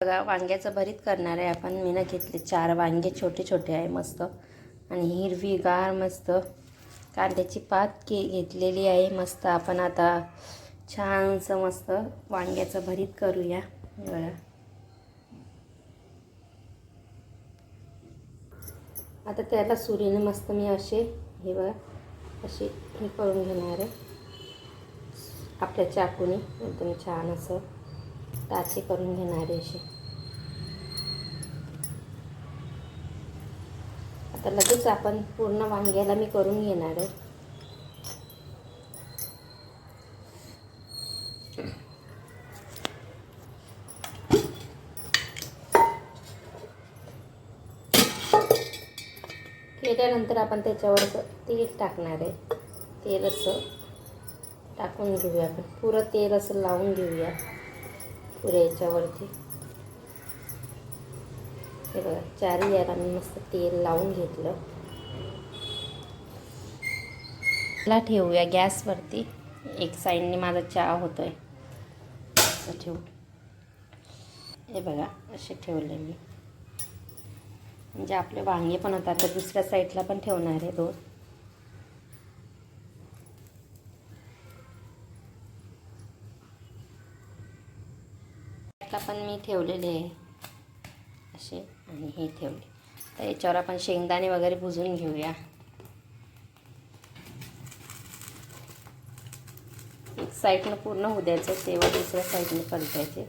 बघा वांग्याचं भरीत करणार आहे आपण. मी ना घेतले चार वांगे छोटे छोटे आहे मस्त. आणि हिरवीगार मस्त. कांद्याची पात के घेतलेली आहे मस्त. आपण आता छानसं मस्त वांग्याचं भरीत करूया. बघा. आता त्याला सुरीने मस्त मी असे हे बघा असे हे करून घेणार आहे. आपल्या चाकूने एकदम छान असं. ताचे करून घेणार आहे असे आता लगेच आपण पूर्ण वांग्याला मी करून घेणार आहे. केल्यानंतर आपण त्याच्यावर तेल टाकणार आहे. तेल असं टाकून घेऊया आपण. पुरं तेल असं लावून घेऊया. पुऱ्या याच्यावरती. हे बघा चारही याला मी मस्त तेल लावून घेतलं. ला ठेवूया गॅसवरती. एक साईडने माझा चहा होतोय. असं ठेवू. हे बघा असे ठेवले मी. म्हणजे आपले वांगे पण होतात तर दुसऱ्या साईडला पण ठेवणार आहे दोन. पण मी ठेवलेले आहे. असे आणि हे ठेवले. तर याच्यावर आपण शेंगदाणे वगैरे भुजून घेऊया. एक साईडनं पूर्ण होऊ द्यायचं तेव्हा दुसऱ्या साईडनं परतायचे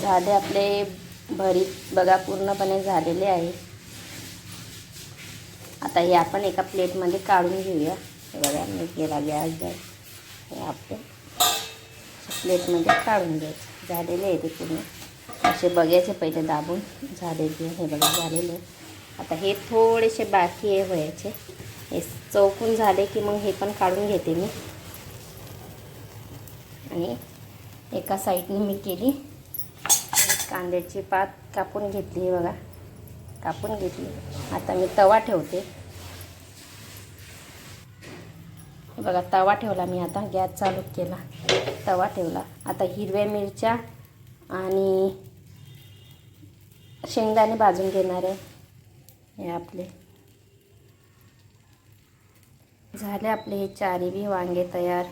झाले आपले भरीत बघा पूर्णपणे झालेले आहे. आता हे आपण एका प्लेटमध्ये काढून घेऊया. हे बघा मी गेला गॅस गॅस. हे आपलं प्लेटमध्ये काढून घ्यायचं. झालेले आहे ते पूर्ण. असे बघायचे पहिले दाबून. झालेले हे बघा झालेले आता हे थोडेसे बाकी आहे व्हायचे. हे चौकून झाले की मग हे पण काढून घेते मी. आणि एका साईडने मी केली. कांद्याची पात कापून घेतली बघा. कापून घेतली. आता मी तवा ठेवते. बघा तवा ठेवला मी आता. गॅस चालू केला. तवा ठेवला. आता हिरव्या मिरच्या आणि शेंगदाणे भाजून घेणार आहे हे आपले. झाले आपले हे चारी बी वांगे तयार.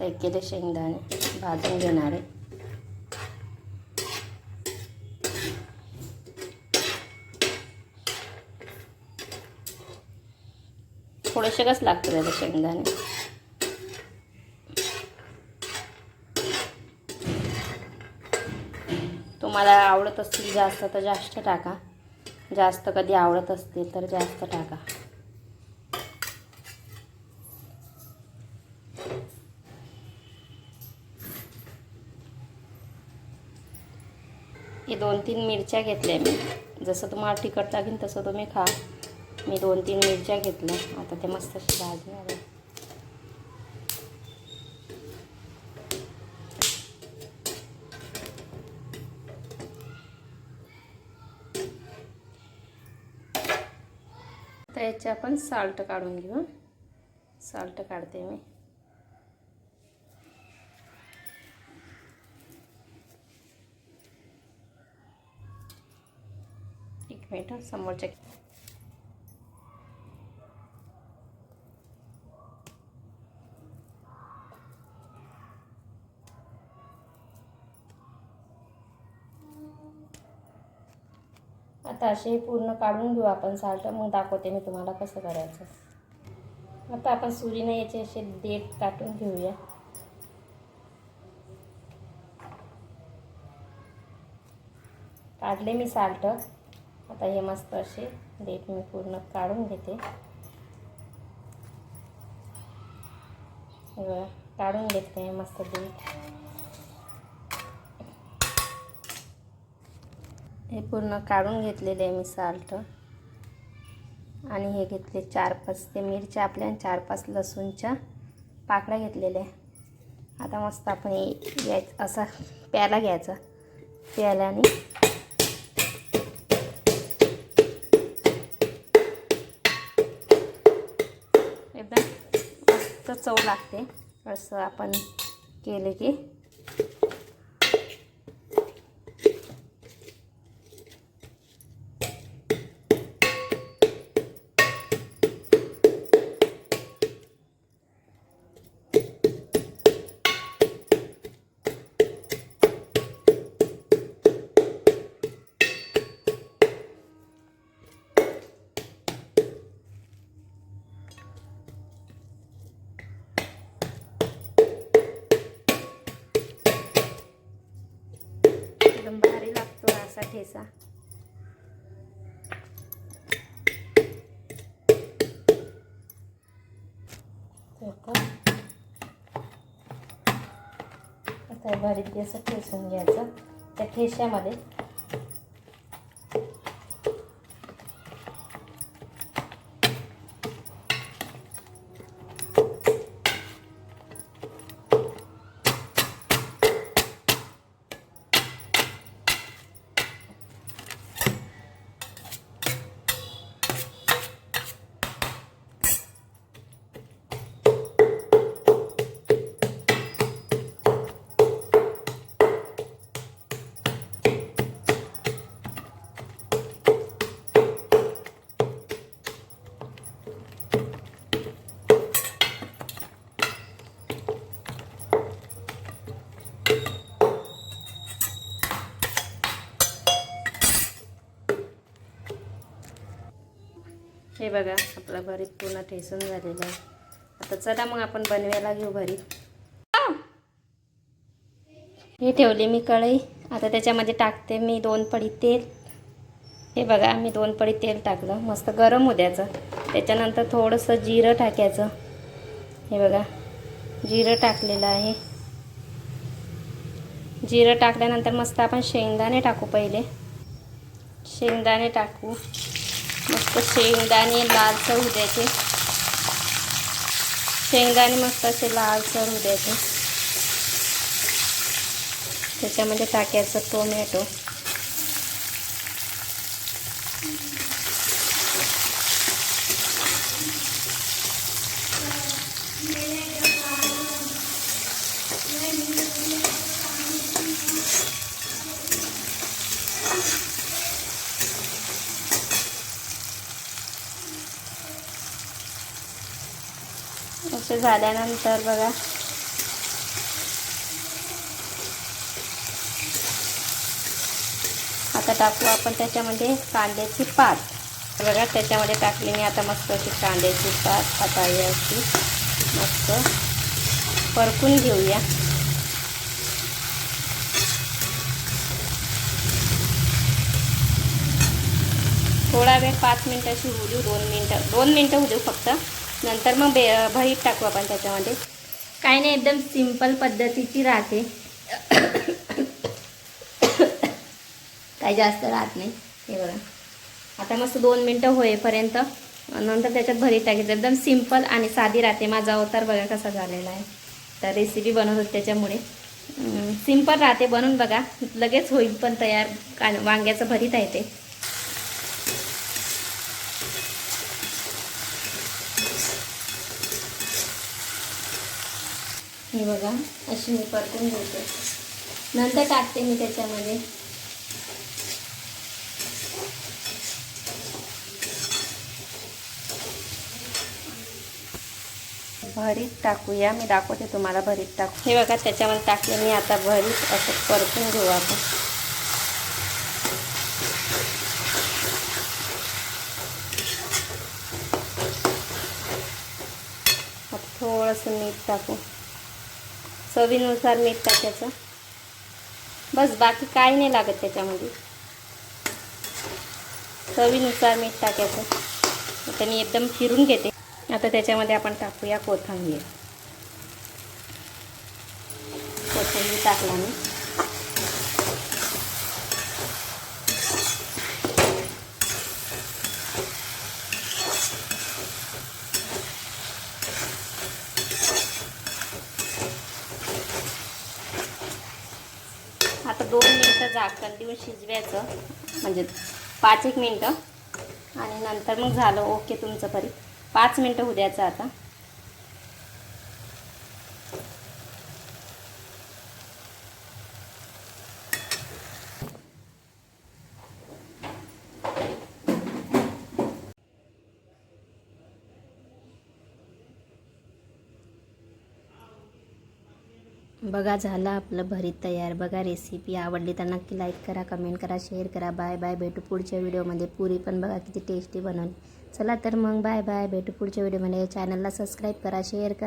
हे केले शेंगदाणे भाजून घेणार आहे. थोडेसे कस लागतं त्याला शेंगदाणे? तुम्हाला आवडत असतील जास्त तर जास्त टाका. जास्त कधी आवडत असतील तर जास्त टाका. हे दोन तीन मिरच्या घेतल्या मी. जसं तुम्हाला तिखट लागेल तसं तुम्ही खा. मी दोन तीन मिरच्या घेतल्या. आता ते मस्त अशी भाजणार आहे. तर याचे आपण साल्ट काढून घेऊ साल्ट काढते मी. एक मिनिट समोरच्या आता असे पूर्ण काढून घेऊ आपण साल्ट मग दाखवते मी तुम्हाला कसं करायचं. आता आपण सुरीने याचे असे देठ काटून घेऊया. काढले मी साल्ट. आता हे मस्त असे देठ मी पूर्ण काढून घेते. काढून घेते मस्त देठ. हे पूर्ण काढून घेतलेले आहे मी साल्ट. आणि हे घेतले चार पाच ते मिरच्या आपल्या चार पाच लसूणच्या पाकळ्या घेतलेल्या आहे. आता मस्त आपण घ्यायचं असा प्याला घ्यायचा. प्याल्याने एकदम मस्त चव लागते. असं आपण केले की एकदम भारी लागतो असा ठेसा आता हे असं ठेसून घ्यायचं. त्या ठेश्यामध्ये हे बघा आपला भरीत पूर्ण ठेसून झालेला आहे. आता चला मग आपण बनवायला घेऊ भरीत हे. ठेवली मी कढई. आता त्याच्यामध्ये टाकते मी दोन पडी तेल. हे बघा मी दोन पडी तेल टाकलं. मस्त गरम होऊ द्यायचं. त्याच्यानंतर थोडंसं जिरं टाकायचं. हे बघा जिरं टाकलेलं आहे. जिरं टाकल्यानंतर मस्त आपण शेंगदाणे टाकू पहिले. शेंगदाणे टाकू. मस्त शेंगदाणे लालसर होऊ द्यायचे. शेंगदाणे मस्त असे लालसर होऊ द्यायचे. त्याच्यामध्ये टाकायचं टोमॅटो. झाल्यानंतर बघा. आता टाकू आपण त्याच्यामध्ये कांद्याची पात. बघा त्याच्यामध्ये टाकली मी आता मस्त अशी कांद्याची पात. आता अशी मस्त परतून घेऊया. थोडा वेळ पाच मिनटं अशी होऊ देऊ दोन मिनटं. दोन मिनटं होऊ देऊ फक्त. नंतर मग बे भरीत टाकू आपण त्याच्यामध्ये. काही नाही एकदम सिंपल पद्धतीची राहते. काही जास्त राहत नाही. हे बघा. आता मस्त दोन मिनटं होईपर्यंत नंतर त्याच्यात भरीत टाकायचं. एकदम सिंपल आणि साधी राहते. माझा अवतार बघा कसा झालेला आहे. तर रेसिपी बनवत होते त्याच्यामुळे. सिंपल राहते. बनवून बघा. लगेच होईल पण तयार. का वांग्याचं भरीत आहे ते. हे बघा अशी मी परतून घेते. नंतर टाकते मी त्याच्यामध्ये. भरीत टाकूया. मी दाखवते तुम्हाला भरीत टाकू हे बघा त्याच्यामध्ये टाकले मी आता भरीत. असं परतून घेऊ आपण. थोडंसं मीठ टाकू. चवीनुसार मीठ टाकायचं. बस बाकी काही नाही लागत त्याच्यामध्ये. चवीनुसार मीठ टाकायचं. आता मी एकदम फिरून घेते. आता त्याच्यामध्ये आपण टाकूया कोथंबीर. कोथिंबीर टाकला मी थोडंसं झाकण देऊन शिजवायचं. म्हणजे पाच एक मिनटं. आणि नंतर मग झालं ओके तुमचं परी पाच मिनटं होऊ द्यायचं आता. बघा झालं आपलं भरीत तयार. बघा रेसिपी आवडली तर नक्की लाईक करा कमेंट करा शेअर करा. बाय बाय भेटू पुढच्या व्हिडिओमध्ये पुरी पण बघा किती टेस्टी बनवली. चला तर मग बाय बाय भेटू पुढच्या व्हिडिओमध्ये चॅनलला सबस्क्राईब करा शेअर करा.